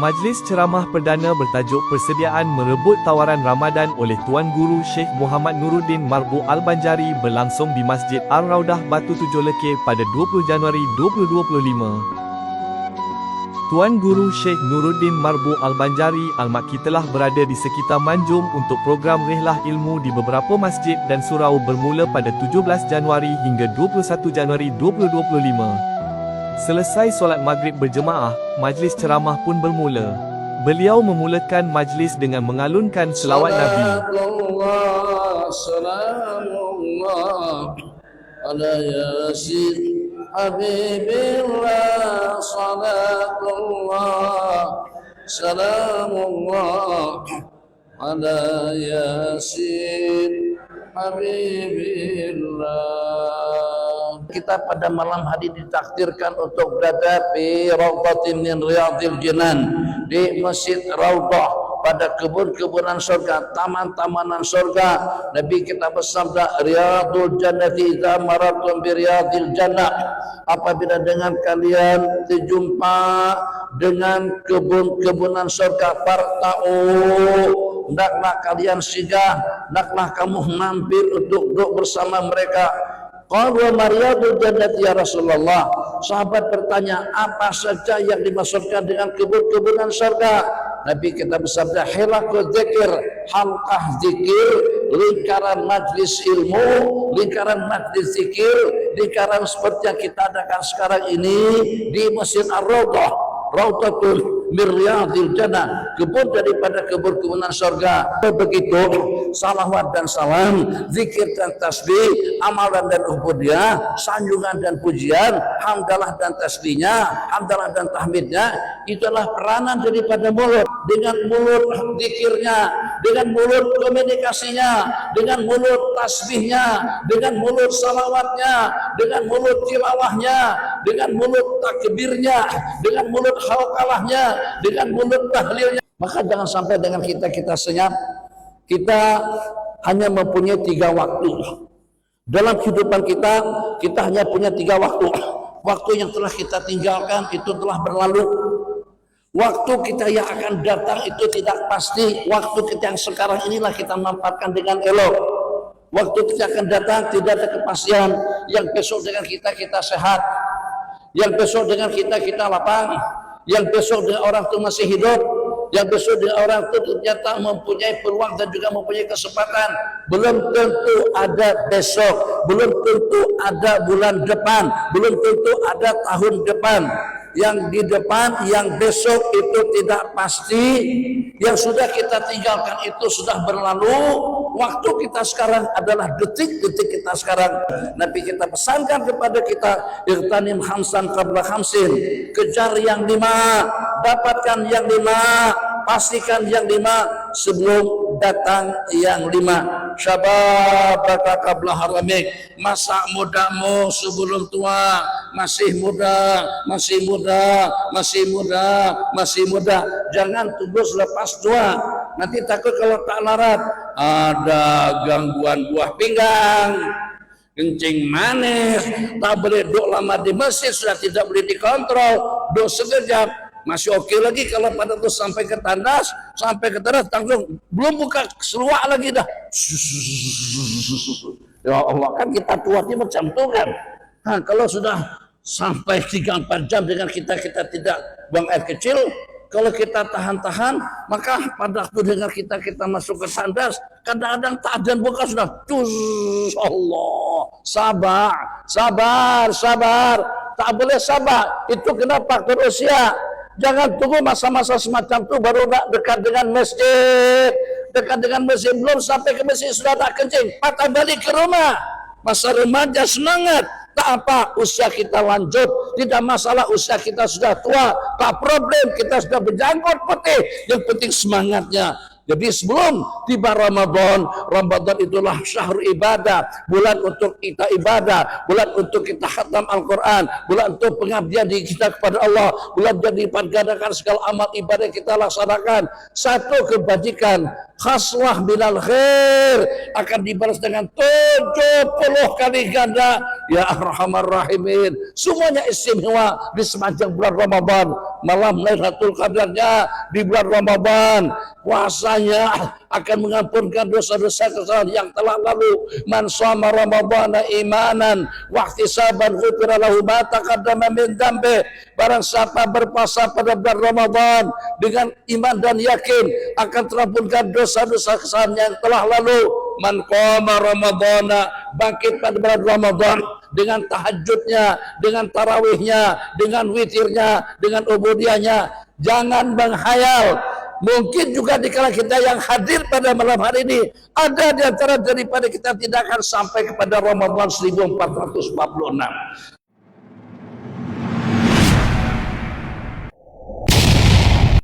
Majlis ceramah perdana bertajuk Persediaan Merebut Tawaran Ramadan oleh Tuan Guru Sheikh Muhammad Nuruddin Marbu Al-Banjari berlangsung di Masjid Al-Raudah Batu Tujuh Lekir pada 20 Januari 2025. Tuan Guru Sheikh Nuruddin Marbu Al-Banjari Al-Makki telah berada di sekitar Manjung untuk program Rehlah Ilmu di beberapa masjid dan surau bermula pada 17 Januari hingga 21 Januari 2025. Selesai solat maghrib berjemaah, majlis ceramah pun bermula. Beliau memulakan majlis dengan mengalunkan selawat Nabi. Habibillah. Kita pada malam hari ditakdirkan untuk berada di Rawdatin min Riyadil Jinan di Masjid Raudah pada kebun-kebunan surga, taman-tamanan surga. Nabi kita bersabda, Riyadul Jannati idza maratum bi Riyadil Jannah. Apabila dengan kalian terjumpa dengan kebun-kebunan surga, farta'u hendaklah kalian singgah, hendaklah kamu mampir untuk duduk bersama mereka. Qalu mariyadul jannati ya Rasulullah. Sahabat bertanya, apa saja yang dimaksudkan dengan kebun-kebunan surga? Nabi kita bersabda, hilakul zikir, halqah zikir, lingkaran majlis ilmu, lingkaran majlis zikir, lingkaran seperti yang kita adakan sekarang ini di Masjid Ar-Rawdah, Rawdatul Miryadil Jannah kebun daripada kebun-kebunan surga begitu salawat dan salam zikir dan tasbih amalan dan ubudiyah sanjungan dan pujian hamdalah dan tasbihnya hamdalah dan tahmidnya itulah peranan daripada mulut. Dengan mulut zikirnya dengan mulut komunikasinya dengan mulut tasbihnya dengan mulut salawatnya dengan mulut tilawahnya dengan mulut takbirnya dengan mulut haukalahnya dengan mulut tahlilnya. Maka jangan sampai dengan kita kita senyap. Kita hanya mempunyai tiga waktu. Dalam kehidupan kita kita hanya punya tiga waktu. Waktu yang telah kita tinggalkan itu telah berlalu. Waktu kita yang akan datang itu tidak pasti. Waktu kita yang sekarang inilah kita manfaatkan dengan elok. Waktu kita akan datang tidak ada kepastian. Yang besok dengan kita kita sehat yang besok dengan kita kita lapang yang besok dengan orang itu masih hidup, yang besok dengan orang itu ternyata mempunyai peluang dan juga mempunyai kesempatan. Belum tentu ada besok, belum tentu ada bulan depan, belum tentu ada tahun depan. Yang di depan, yang besok itu tidak pasti, yang sudah kita tinggalkan itu sudah berlalu. Waktu kita sekarang adalah detik-detik kita sekarang. Nabi kita pesankan kepada kita, irtanim hamsan qabla hamsin. Kejar yang lima, dapatkan yang lima, pastikan yang lima sebelum datang yang lima. Syababaka qabla haramik. Masa mudamu sebelum tua, masih muda, masih muda, masih muda, masih muda. Jangan tunggu selepas tua. Nanti takut kalau tak larat ada gangguan buah pinggang kencing manis tak boleh duduk lama di masjid sudah tidak boleh dikontrol duduk sekejap. Masih oke lagi kalau pada tuh sampai ke tandas sampai ke tandas langsung belum buka seluak lagi dah. Ya Allah kan kita tuanya macam itu kan? Nah, kalau sudah sampai 3-4 jam dengan kita kita tidak buang air kecil kalau kita tahan-tahan maka pada waktu dengar kita kita masuk ke tandas kadang-kadang tak ada buka sudah cus Allah sabar sabar sabar. Tak boleh sabar. Itu kena faktor usia. Jangan tunggu masa-masa semacam itu baru nak dekat dengan masjid. Dekat dengan masjid belum sampai ke masjid sudah tak kencing. Patah balik ke rumah. Masa remaja semangat tak apa usia kita lanjut. Tidak masalah usia kita sudah tua. Tak problem kita sudah berjangkut putih. Yang penting semangatnya. Jadi sebelum tiba Ramadan, Ramadan itulah syahr ibadah, bulan untuk kita ibadah, bulan untuk kita khatam Al-Quran, bulan untuk pengabdian di kita kepada Allah, bulan jadi pergadakan segala amal ibadah kita laksanakan. Satu kebajikan, khaslah bilal khair akan dibalas dengan 70 kali ganda. Ya arhamar rahimin semuanya istimewa di sepanjang bulan Ramadan. Malam Lailatul Qadarnya di bulan Ramadan. Puasanya akan mengampunkan dosa-dosa kesalahan yang telah lalu man shoma ramadhana imanan wa ihtisaban ghufira lahu ma taqaddama min barang siapa berpuasa pada bulan Ramadan dengan iman dan yakin akan terampunkan dosa-dosa kesalahan yang telah lalu man qama ramadhana bangkit pada bulan Ramadan dengan tahajudnya, dengan tarawihnya, dengan witirnya, dengan ubudiahnya. Jangan menghayal. Mungkin juga di kala kita yang hadir pada malam hari ini ada di antara daripada kita tidak akan sampai kepada Ramadan 1446.